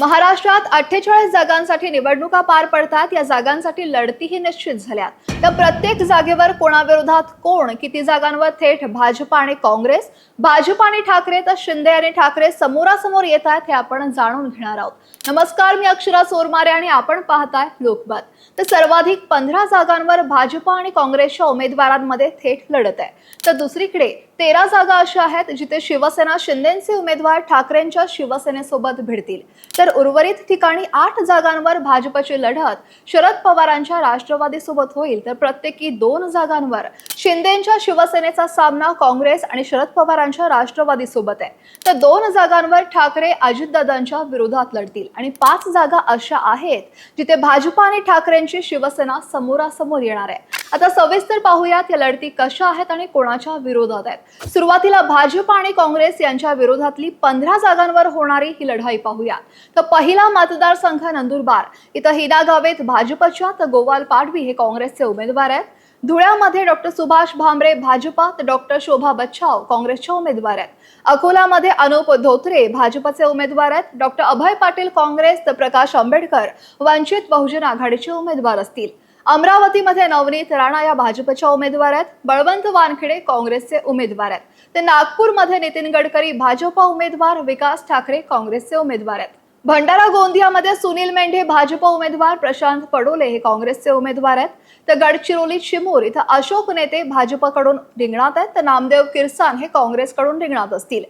महाराष्ट्रात अठ्ठेचाळीस जागांसाठी निवडणुका पार पडतात. या जागांसाठी लढतीही निश्चित झाल्या. तर प्रत्येक जागेवर कोणाविरोधात कोण किती जागांवर थेट भाजपा आणि काँग्रेस? भाजपा आणि ठाकरे तर शिंदे आणि ठाकरे समोरासमोर येत आहेत हे आपण जाणून घेणार आहोत. नमस्कार मी अक्षरा सोरमारे आणि आपण पाहताय लोकमत. तर सर्वाधिक पंधरा जागांवर भाजपा आणि काँग्रेसच्या उमेदवारांमध्ये थेट लढत आहे. तर दुसरीकडे तेरा जागा अशा आहेत जिथे शिवसेना शिंदेचे उमेदवार ठाकरेंच्या शिवसेनेसोबत भिडतील. तर उर्वरित ठिकाणी आठ जागांवर भाजपची लढत शरद पवारांच्या राष्ट्रवादीसोबत होईल तर प्रत्येकी दोन जागांवर शिंदेच्या शिवसेनेचा सामना काँग्रेस आणि शरद पवारांच्या राष्ट्रवादीसोबत आहे. तर दोन जागांवर ठाकरे अजितदादांच्या विरोधात लढतील आणि पाच जागा अशा आहेत जिथे भाजपा आणि ठाकरेंची शिवसेना समोरासमोर येणार आहे. आता सविस्तर पाहूयात या लढती कशा आहेत आणि कोणाच्या विरोधात आहेत. सुरुवातीला भाजप आणि काँग्रेस यांच्या विरोधातली पंधरा जागांवर होणारी ही लढाई पाहूया तर पहिला मतदारसंघ नंदुरबार. इथं हिना गावेत भाजपच्या तर गोवाल पाडवी हे काँग्रेसचे उमेदवार आहेत. धुळ्यामध्ये डॉक्टर सुभाष भामरे भाजपा तर डॉक्टर शोभा बच्छाव काँग्रेसच्या उमेदवार आहेत. अकोलामध्ये अनुप धोत्रे भाजपचे उमेदवार आहेत. डॉक्टर अभय पाटील काँग्रेस तर प्रकाश आंबेडकर वंचित बहुजन आघाडीचे उमेदवार असतील. अमरावतीमध्ये नवनीत राणा या भाजपच्या उमेदवार आहेत. बळवंत वानखेडे काँग्रेसचे उमेदवार आहेत. तर नागपूरमध्ये नितीन गडकरी भाजपा उमेदवार विकास ठाकरे काँग्रेसचे उमेदवार आहेत. भंडारा गोंदियामध्ये सुनील मेंढे भाजप उमेदवार प्रशांत पडोले हे काँग्रेसचे उमेदवार आहेत. तर गडचिरोली चिमूर इथं अशोक नेते भाजपकडून रिंगणात आहेत. तर नामदेव किरसान हे काँग्रेसकडून रिंगणात असतील.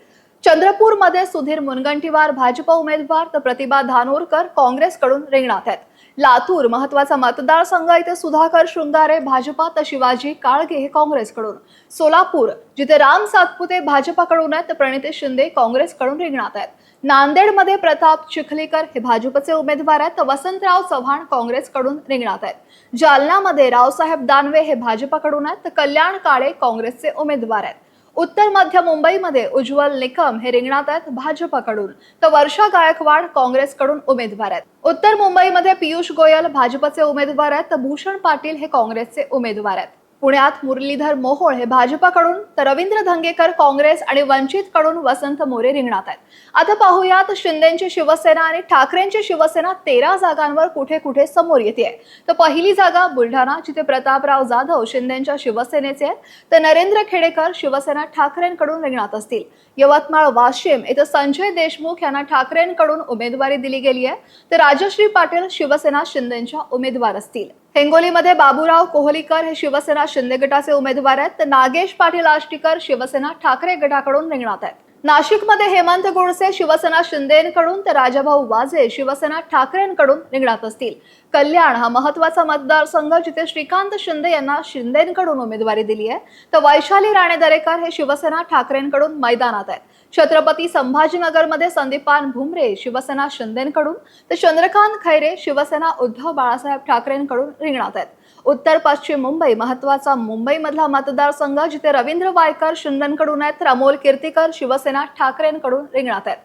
चंद्रपूरमध्ये सुधीर मुनगंटीवार भाजप उमेदवार तर प्रतिभा धानोरकर काँग्रेसकडून रिंगणात आहेत. लातूर महत्त्वाचा मतदारसंघ इथे सुधाकर शृंगारे भाजपा तर शिवाजी काळगे हे काँग्रेसकडून. सोलापूर जिथे राम सातपुते भाजपाकडून आहेत तर प्रणिती शिंदे काँग्रेसकडून रिंगणात आहेत. नांदेडमध्ये प्रताप चिखलीकर हे भाजपचे उमेदवार आहेत तर वसंतराव चव्हाण काँग्रेसकडून रिंगणात आहेत. जालनामध्ये रावसाहेब दानवे हे भाजपाकडून आहेत तर कल्याण काळे काँग्रेसचे उमेदवार आहेत. उत्तर मध्य मुंबईमध्ये उज्ज्वल निकम हे रिंगणात आहेत भाजपाकडून. तर वर्षा गायकवाड काँग्रेसकडून उमेदवार आहेत. उत्तर मुंबईमध्ये पियुष गोयल भाजपचे उमेदवार आहेत. तर भूषण पाटील हे काँग्रेसचे उमेदवार आहेत. पुण्यात मुरलीधर मोहोळ हे भाजपाकडून तर रवींद्र धंगेकर काँग्रेस आणि वंचितकडून वसंत मोरे रिंगणात आहेत. आता पाहूयात शिंदेची शिवसेना आणि ठाकरेंची शिवसेना तेरा जागांवर कुठे कुठे समोर येते तर पहिली जागा बुलढाणा जिथे प्रतापराव जाधव शिंदेच्या शिवसेनेचे आहेत तर नरेंद्र खेडेकर शिवसेना ठाकरेंकडून रिंगणात असतील. यवतमाळ वाशिम इथं संजय देशमुख यांना ठाकरेंकडून उमेदवारी दिली गेली आहे. तर राजश्री पाटील शिवसेना शिंदेच्या उमेदवार असतील. हिंगोलीमध्ये बाबूराव कोहलीकर हे शिवसेना शिंदे गटाचे उमेदवार आहेत. तर नागेश पाटील आष्टीकर शिवसेना ठाकरे गटाकडून रिंगणात आहेत. नाशिकमध्ये हेमंत गोडसे शिवसेना शिंदेकडून तर राजाभाऊ वाजे शिवसेना ठाकरेंकडून रिंगणात असतील. कल्याण हा महत्त्वाचा मतदारसंघ जिथे श्रीकांत शिंदे यांना शिंदेकडून उमेदवारी दिली आहे. तर वैशाली राणे दरेकर हे शिवसेना ठाकरेंकडून मैदानात आहेत. छत्रपती संभाजीनगरमध्ये संदीपान भुमरे शिवसेना शिंदेकडून तर चंद्रकांत खैरे शिवसेना उद्धव बाळासाहेब ठाकरेंकडून रिंगणात आहेत. उत्तर पश्चिम मुंबई महत्त्वाचा मुंबईमधला मतदारसंघ जिथे रवींद्र वायकर शिंदेकडून आहेत तर अमोल कीर्तीकर शिवसेना ठाकरेंकडून रिंगणात आहेत.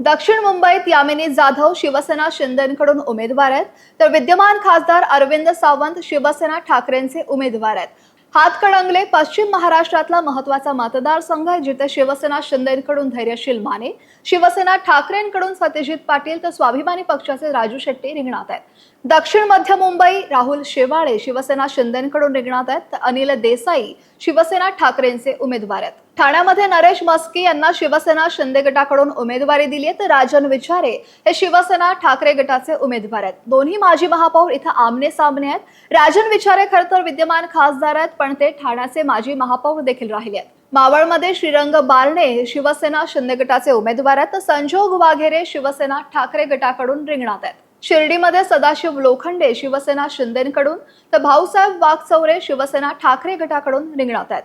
दक्षिण मुंबईत यामिनी जाधव शिवसेना शिंदेकडून उमेदवार आहेत. तर विद्यमान खासदार अरविंद सावंत शिवसेना ठाकरेंचे उमेदवार आहेत. हातकणंगले पश्चिम महाराष्ट्रातला महत्त्वाचा मतदारसंघ आहे जिथे शिवसेना शिंदेकडून धैर्यशील माने शिवसेना ठाकरेंकडून सत्यजित पाटील तर स्वाभिमानी पक्षाचे राजू शेट्टी रिंगणात आहेत. दक्षिण मध्य मुंबई राहुल शेवाळे शिवसेना शिंदेकडून रिंगणात आहेत तर अनिल देसाई शिवसेना ठाकरेंचे उमेदवार आहेत. ठाण्यामध्ये नरेश मस्की यांना शिवसेना शिंदे गटाकडून उमेदवारी दिली आहे. तर राजन विचारे हे शिवसेना ठाकरे गटाचे उमेदवार आहेत. दोन्ही माजी महापौर इथं आमने सामने आहेत. राजन विचारे खर तर विद्यमान खासदार आहेत पण ते ठाण्याचे माजी महापौर देखील राहिले आहेत. मावळमध्ये श्रीरंग बारणे हे शिवसेना शिंदे गटाचे उमेदवार आहेत. तर संजोग वाघेरे शिवसेना ठाकरे गटाकडून रिंगणात आहेत. शिर्डीमध्ये सदाशिव लोखंडे शिवसेना शिंदेकडून तर भाऊसाहेब वाघचौरे शिवसेना ठाकरे गटाकडून रिंगणात आहेत.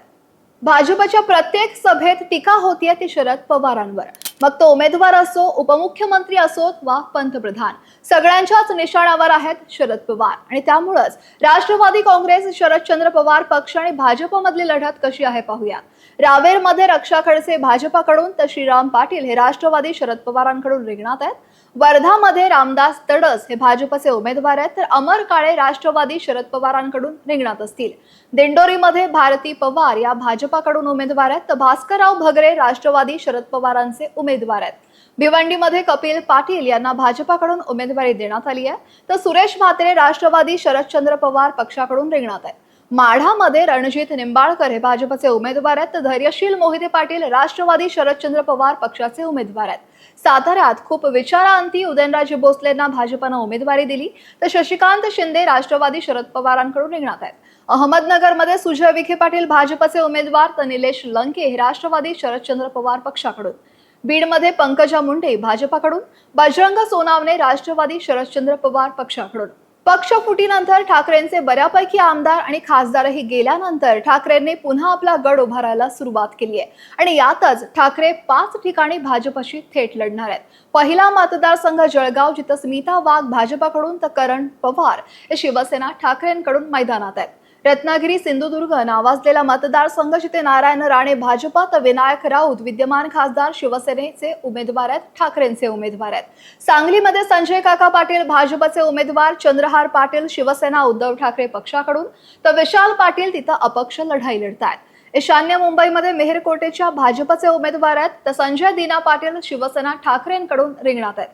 भाजपच्या प्रत्येक सभेत टीका होतीये ती शरद पवारांवर. मग तो उमेदवार असो उपमुख्यमंत्री असोत वा पंतप्रधान. सगळ्यांच्याच निशाणावर आहेत शरद पवार. आणि त्यामुळंच राष्ट्रवादी काँग्रेस शरदचंद्र पवार पक्ष आणि भाजपमधली लढत कशी आहे पाहूया. रावेरमध्ये रक्षा खडसे भाजपाकडून तर श्रीराम पाटील हे राष्ट्रवादी शरद पवारांकडून रिंगणात आहेत. वर्धामध्ये रामदास तडस हे भाजपचे उमेदवार आहेत तर अमर काळे राष्ट्रवादी शरद पवारांकडून रिंगणात असतील. दिंडोरीमध्ये भारती पवार या भाजपाकडून उमेदवार आहेत तर भास्करराव भगरे राष्ट्रवादी शरद पवारांचे उमेदवार आहेत. भिवंडीमध्ये कपिल पाटील यांना भाजपाकडून उमेदवारी देण्यात आली आहे. तर सुरेश म्हात्रे राष्ट्रवादी शरदचंद्र पवार पक्षाकडून रिंगणात आहेत. माढामध्ये रणजित निंबाळकर हे भाजपचे उमेदवार आहेत. तर धैर्यशील मोहिते पाटील राष्ट्रवादी शरदचंद्र पवार पक्षाचे उमेदवार आहेत. साताऱ्यात खूप विचारांती उदयनराजे भोसलेंना भाजपनं उमेदवारी दिली. तर शशिकांत शिंदे राष्ट्रवादी शरद पवारांकडून रिंगणात आहेत. अहमदनगरमध्ये सुजय विखे पाटील भाजपचे उमेदवार तर निलेश लंके हे राष्ट्रवादी शरदचंद्र पवार पक्षाकडून. बीडमध्ये पंकजा मुंडे भाजपाकडून बजरंग सोनावणे राष्ट्रवादी शरदचंद्र पवार पक्षाकडून. पक्ष फुटीनंतर ठाकरेंचे बऱ्यापैकी आमदार आणि खासदारही गेल्यानंतर ठाकरेंनी पुन्हा आपला गड उभारायला सुरुवात केली आहे. आणि यातच ठाकरे पाच ठिकाणी भाजपशी थेट लढणार आहेत. पहिला मतदारसंघ जळगाव जिथं स्मिता वाघ भाजपाकडून तर करण पवार हे शिवसेना ठाकरेंकडून मैदानात आहेत. रत्नागिरी सिंधुदुर्ग नावाजलेला मतदारसंघ जिथे नारायण राणे भाजपा तर विनायक राऊत विद्यमान खासदार शिवसेनेचे उमेदवार आहेत ठाकरेंचे उमेदवार आहेत. सांगलीमध्ये संजय काका पाटील भाजपचे उमेदवार चंद्रहार पाटील शिवसेना उद्धव ठाकरे पक्षाकडून तर विशाल पाटील तिथं अपक्ष लढाई लढतायत. ईशान्य मुंबईमध्ये मेहरकोटेच्या भाजपचे उमेदवार आहेत तर संजय दीना पाटील शिवसेना ठाकरेंकडून रिंगणात आहेत.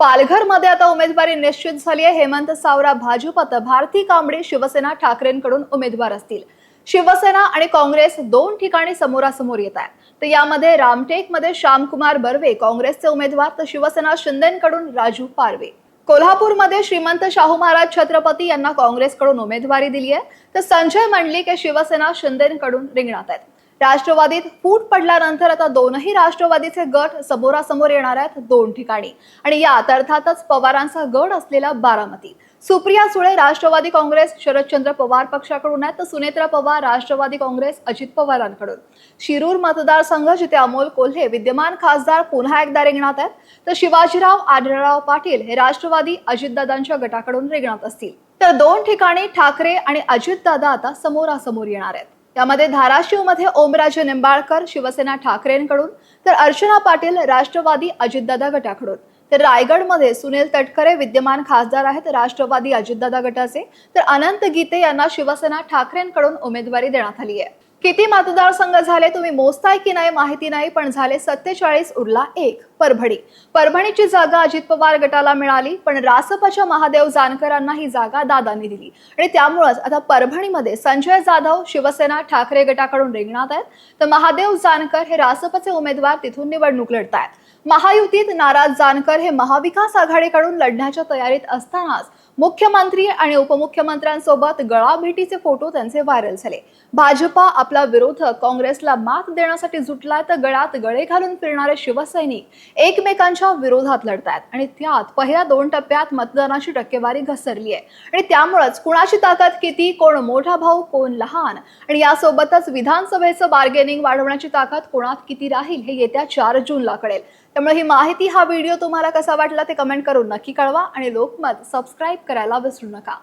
पालघरमध्ये आता उमेदवारी निश्चित झाली आहे. हेमंत सावरा भाजपात भारती कांबळे शिवसेना ठाकरेंकडून उमेदवार असतील. शिवसेना आणि काँग्रेस दोन ठिकाणी समोरासमोर येत आहेत. तर यामध्ये रामटेकमध्ये श्यामकुमार बर्वे काँग्रेसचे उमेदवार तर शिवसेना शिंदेकडून राजू पारवे. कोल्हापूरमध्ये श्रीमंत शाहू महाराज छत्रपती यांना काँग्रेसकडून उमेदवारी दिली आहे. तर संजय मंडलिक हे शिवसेना शिंदेकडून रिंगणात आहेत. राष्ट्रवादीत फूट पडल्यानंतर आता दोनही राष्ट्रवादीचे गट समोरासमोर येणार आहेत दोन ठिकाणी. आणि यात अर्थातच पवारांचा गड असलेला बारामती. सुप्रिया सुळे राष्ट्रवादी काँग्रेस शरदचंद्र पवार पक्षाकडून आहेत तर सुनेत्रा पवार राष्ट्रवादी काँग्रेस अजित पवारांकडून. शिरूर मतदारसंघ जिथे अमोल कोल्हे विद्यमान खासदार पुन्हा एकदा रिंगणात आहेत तर शिवाजीराव आढळराव पाटील हे राष्ट्रवादी अजितदादांच्या गटाकडून रिंगणात असतील. तर दोन ठिकाणी ठाकरे आणि अजितदादा आता समोरासमोर येणार आहेत. यामध्ये धाराशिवमध्ये ओमराजे निंबाळकर शिवसेना ठाकरेंकडून तर अर्चना पाटील राष्ट्रवादी अजितदादा गटाकडून. तर रायगडमध्ये सुनील तटकरे विद्यमान खासदार आहेत राष्ट्रवादी अजितदादा गटाचे. तर अनंत गीते यांना शिवसेना ठाकरेंकडून उमेदवारी देण्यात आली आहे. किती मतदारसंघ झाले तुम्ही मोजताय की नाही माहिती नाही पण झाले सत्तेचाळीस उरला एक परभणी. परभणीची जागा अजित पवार गटाला मिळाली पण रासपच्या महादेव जानकरांना ही जागा दादांनी दिली. आणि त्यामुळंच आता परभणीमध्ये संजय जाधव शिवसेना ठाकरे गटाकडून रिंगणात आहेत. तर महादेव जानकर हे रासपचे उमेदवार तिथून निवडणूक लढतायत. महायुतीत नाराज जानकर हे महाविकास आघाडीकडून लढण्याच्या तयारीत असतानाच मुख्यमंत्री आणि उपमुख्यमंत्र्यांसोबत गळाभेटीचे फोटो त्यांचे व्हायरल झाले. भाजपा आपला विरोधक काँग्रेसला मात देण्यासाठी जुटलाय तर गळ्यात गळे घालून फिरणारे शिवसैनिक एकमेकांच्या विरोधात लढतायत आणि त्यात पहिल्या दोन टप्प्यात मतदानाची टक्केवारी घसरली आहे. आणि त्यामुळेच कुणाची ताकद किती कोण मोठा भाऊ कोण लहान? आणि यासोबतच विधानसभेचं बार्गेनिंग वाढवण्याची ताकद कोणात किती राहील हे येत्या चार जूनला कळेल. त्यामुळे ही माहिती हा व्हिडिओ तुम्हाला कसा वाटला ते कमेंट करून नक्की कळवा आणि लोकमत सबस्क्राईब करायला विसरू नका.